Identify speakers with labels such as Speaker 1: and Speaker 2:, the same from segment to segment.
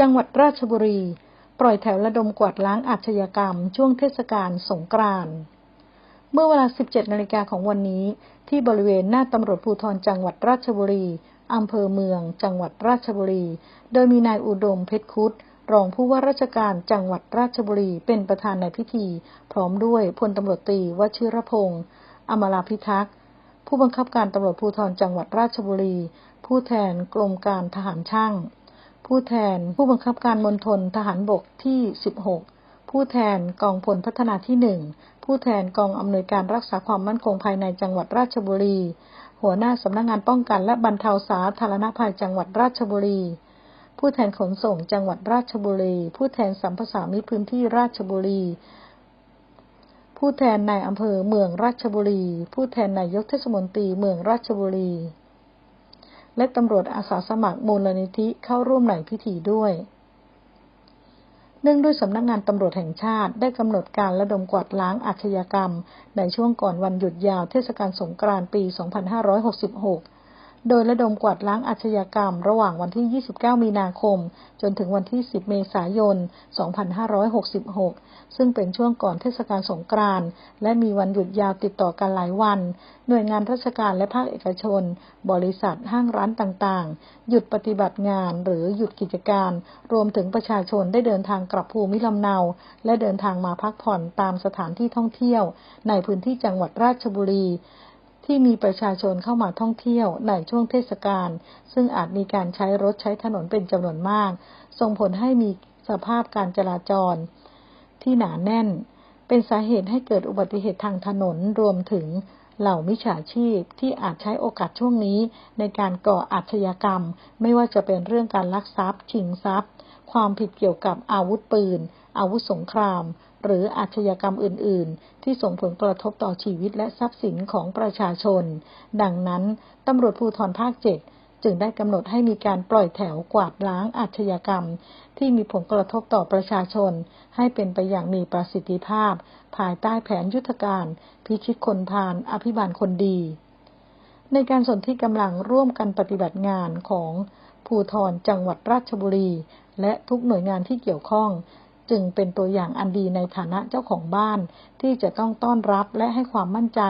Speaker 1: จังหวัดราชบุรี ปล่อยแถวระดมกวาดล้างอาชญากรรม ช่วงเทศกาลสงกรานต์เมื่อเวลา 17 นาฬิกาของวันนี้ ที่บริเวณหน้าตำรวจภูธรจังหวัดราชบุรีอำเภอเมือง จังหวัดราชบุรี โดยมีนายอุดมเพชรคุดรองผู้ว่าราชการจังหวัดราชบุรีเป็นประธานในพิธี พร้อมด้วยพลตำรวจตรีวชิรพงศ์อมราพิทักษ์ ผู้บังคับการตำรวจภูธรจังหวัดราชบุรี ผู้แทนกรมการทหารช่าง ผู้แทนผู้บังคับการมณฑลทหารบกที่ 16 ผู้แทนกองพลพัฒนาที่หนึ่งผู้แทนกองอำนวยการรักษาความมั่นคงภายในจังหวัดราชบุรี หัวหน้าสำนักงงานป้องกันและบรรเทาสาธารณภัยจังหวัดราชบุรี ผู้แทนขนส่งจังหวัดราชบุรี ผู้แทนสัมภาษามิพื้นที่ราชบุรี ผู้แทนนายอำเภอเมืองราชบุรี ผู้แทนนายกเทศมนตรีเมืองราชบุรี และตำรวจอาสาสมัครมูลนิธิเข้าร่วมในพิธีด้วย เนื่องด้วยสำนักงงานตำรวจแห่งชาติได้กำหนดการระดมกวาดล้างอาชญากรรม ในช่วงก่อนวันหยุดยาวเทศกาลสงกรานต์ปี 2566 โดยระดมกวาดล้างอาชญากรรม ระหว่างวันที่ 29 มีนาคม จนถึงวันที่ 10 เมษายน 2566 ซึ่งเป็นช่วงก่อนเทศกาลสงกรานต์และมีวันหยุดยาวติดต่อกันหลายวัน หน่วยงานราชการและภาคเอกชน บริษัทห้างร้านต่างๆ หยุดปฏิบัติงานหรือหยุดกิจการ รวมถึงประชาชนได้เดินทางกลับภูมิลำเนา และเดินทางมาพักผ่อนตามสถานที่ท่องเที่ยว ในพื้นที่จังหวัดราชบุรี ที่มีประชาชนเข้ามาท่องเที่ยวในช่วงเทศกาล ซึ่งอาจมีการใช้รถใช้ถนนเป็นจำนวนมาก ส่งผลให้มีสภาพการจราจร ที่หนาแน่น เป็นสาเหตุให้เกิดอุบัติเหตุทางถนนรวมถึงเหล่ามิจฉาชีพที่อาจใช้โอกาสช่วงนี้ในการก่ออาชญากรรม ไม่ว่าจะเป็นเรื่องการลักทรัพย์ ชิงทรัพย์ ความผิดเกี่ยวกับอาวุธปืน อาวุธสงคราม หรืออาชญากรรมอื่น ๆ ที่ส่งผลกระทบต่อชีวิตและทรัพย์สินของประชาชน ดังนั้นตำรวจภูธรภาคเจ็ดจึงได้กำหนดให้มีการปล่อยแถวกวาดล้างอาชญากรรม ที่มีผลกระทบต่อประชาชน ให้เป็นไปอย่างมีประสิทธิภาพ ภายใต้แผนยุทธการ พิชิตคนพานอภิบาลคนดี ในการสนที่กำลังร่วมกันปฏิบัติงานของภูธรจังหวัดราชบุรี และทุกหน่วยงานที่เกี่ยวข้อง จึงเป็นตัวอย่างอันดีในฐานะเจ้าของบ้าน ที่จะต้องต้อนรับและให้ความมั่นใจ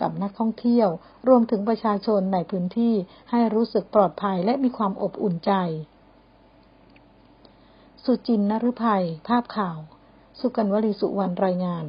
Speaker 1: กับนักท่องเที่ยว รวมถึงประชาชนในพื้นที่ให้รู้สึกปลอดภัยและมีความอบอุ่นใจ สุจินนฤภัย ภาพข่าว สุกันวลีสุวรรณรายงาน